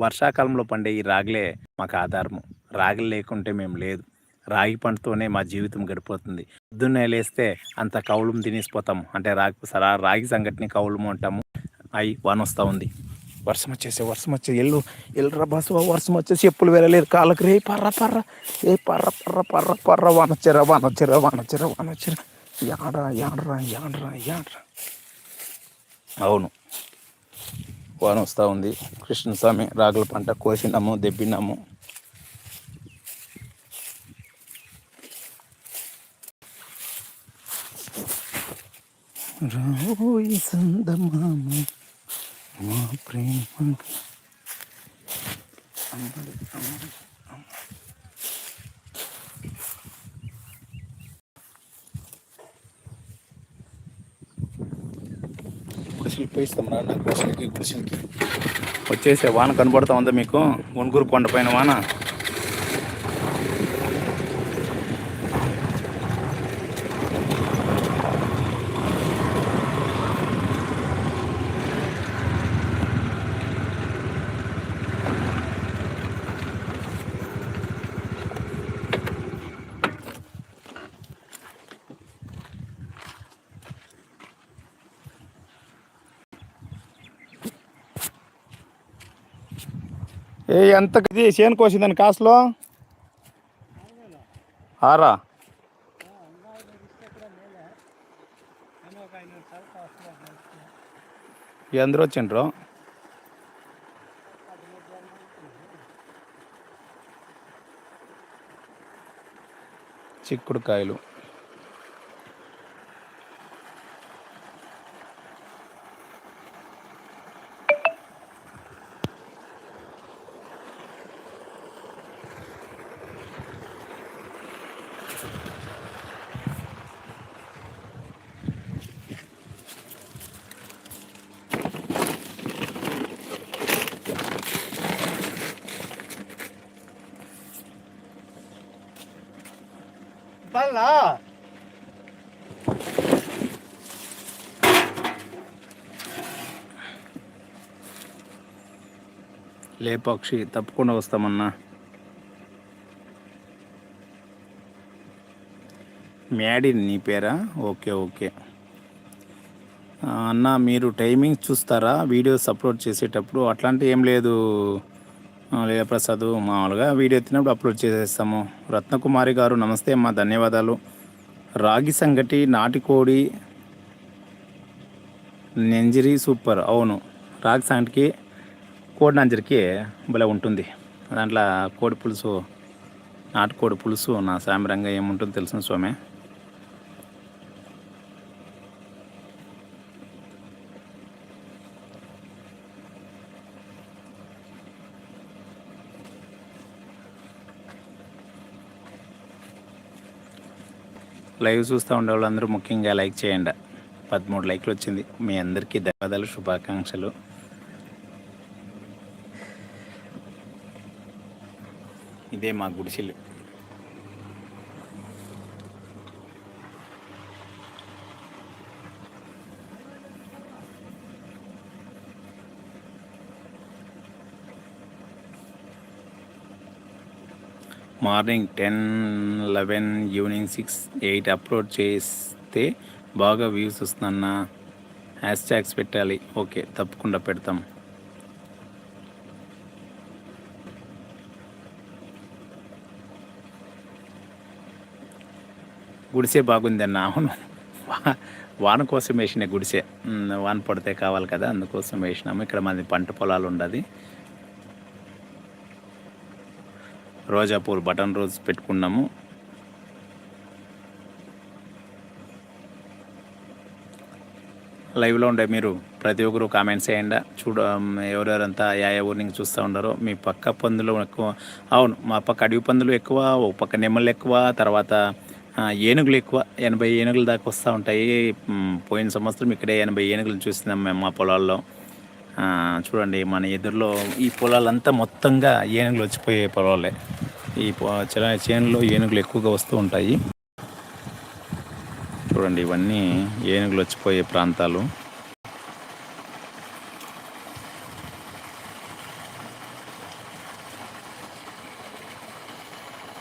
వర్షాకాలంలో పండే ఈ రాగులే మాకు ఆధారము. రాగులు లేకుంటే మేము లేదు. రాగి పంటతోనే మా జీవితం గడిపోతుంది. పొద్దున్నే లేస్తే అంత కౌలం తినేసిపోతాము. అంటే రాగి సరా రాగి సంఘటన కౌలము అంటాము. అయి వాన వస్తూ ఉంది. వర్షం వచ్చేసి వర్షం వచ్చే ఎల్లు ఎల్లురా బస్సు వర్షం వచ్చేసి ఎప్పులు వెళ్ళలేదు. కాళ్ళకి రే పర్ర పర్ర. ఏ పర్ర పర్ర పర్ర పర్ర. వాన వచ్చారా వాన వచ్చారా వాన వచ్చారా వాన వచ్చారా యాడరా యాడరా యాడరా యాడరా. అవును. వాన వస్తూ ఉంది. కృష్ణస్వామి రాగుల పంట కోసినాము దెబ్బినాము. రాబోయి సందమామ మా ప్రేమ. అమ్మడి అమ్మడి గుడిసెలు పోయిస్తాం రా నా గుడిసెలకి గుడిసెలకి. వచ్చేసే వాన కనబడతా ఉందా మీకు. గుంటూరు కొండ పైన వాన. ఏ ఎంత ఇది? చేను కోసిందని కాసులో? ఆరా? ఎందరూ వచ్చిండ్రు. చిక్కుడుకాయలు. 빨라. లే పక్షి తప్పకుండా వస్తామన్నా మ్యాడీ నీ పేరా? Okay okay. అన్న మీరు టైమింగ్ చూస్తారా? వీడియోస్ అప్లోడ్ చేసేటప్పుడు అట్లాంటి ఏం లేదు. లేదా ప్రసాద్ మామూలుగా వీడియో ఎత్తినప్పుడు అప్లోడ్ చేసేస్తాము. రత్నకుమారి గారు నమస్తే అమ్మా ధన్యవాదాలు. రాగి సంగటి నాటికోడి నెంజిరి సూపర్ అవును. రాగి సంగటికి కోడి నంజరికి భలే ఉంటుంది. దాంట్లో కోడి పులుసు నాటుకోడి పులుసు నా సామిరంగా ఏముంటుందో తెలుసు స్వామి. లైవ్ చూస్తూ ఉండే వాళ్ళందరూ ముఖ్యంగా లైక్ చేయండి. పదమూడు లైక్లు వచ్చింది. మీ అందరికీ ధన్యవాదాలు శుభాకాంక్షలు. ఇదే మా గుడిసెలు morning ten eleven evening six eight upload చేస్తే బాగా వ్యూస్ వస్తుందన్న. హ్యాష్ ట్యాగ్స్ పెట్టాలి. ఓకే తప్పకుండా పెడతాం. గుడిసే బాగుంది అవును. వాన కోసం వేసిన గుడిసే. వాన పడితే కావాలి కదా అందుకోసం వేసినాము. ఇక్కడ మాది పంట పొలాలు ఉండదు. రోజా పూలు బటన్ రోజ్ పెట్టుకున్నాము. లైవ్లో ఉండే మీరు ప్రతి ఒక్కరు కామెంట్స్ చేయండి. చూడ ఎవరెవరంతా యా ఏ ఊరి నుంచి చూస్తూ ఉండరో మీ పక్క పందులు ఎక్కువ అవును మా పక్క అడవి పందులు ఎక్కువ ఒక పక్క నెమ్మలు ఎక్కువ తర్వాత ఏనుగులు ఎక్కువ ఎనభై ఏనుగుల దాకా వస్తూ ఉంటాయి. పోయిన సంవత్సరం ఇక్కడే ఎనభై ఏనుగులు చూసినాం మేము మా పొలాల్లో. చూడండి మన ఎదురులో ఈ పొలాలంతా మొత్తంగా ఏనుగులు వచ్చిపోయే పొలాలే. ఈ చేనులో ఏనుగులు ఎక్కువగా వస్తూ ఉంటాయి. చూడండి ఇవన్నీ ఏనుగులు వచ్చిపోయే ప్రాంతాలు.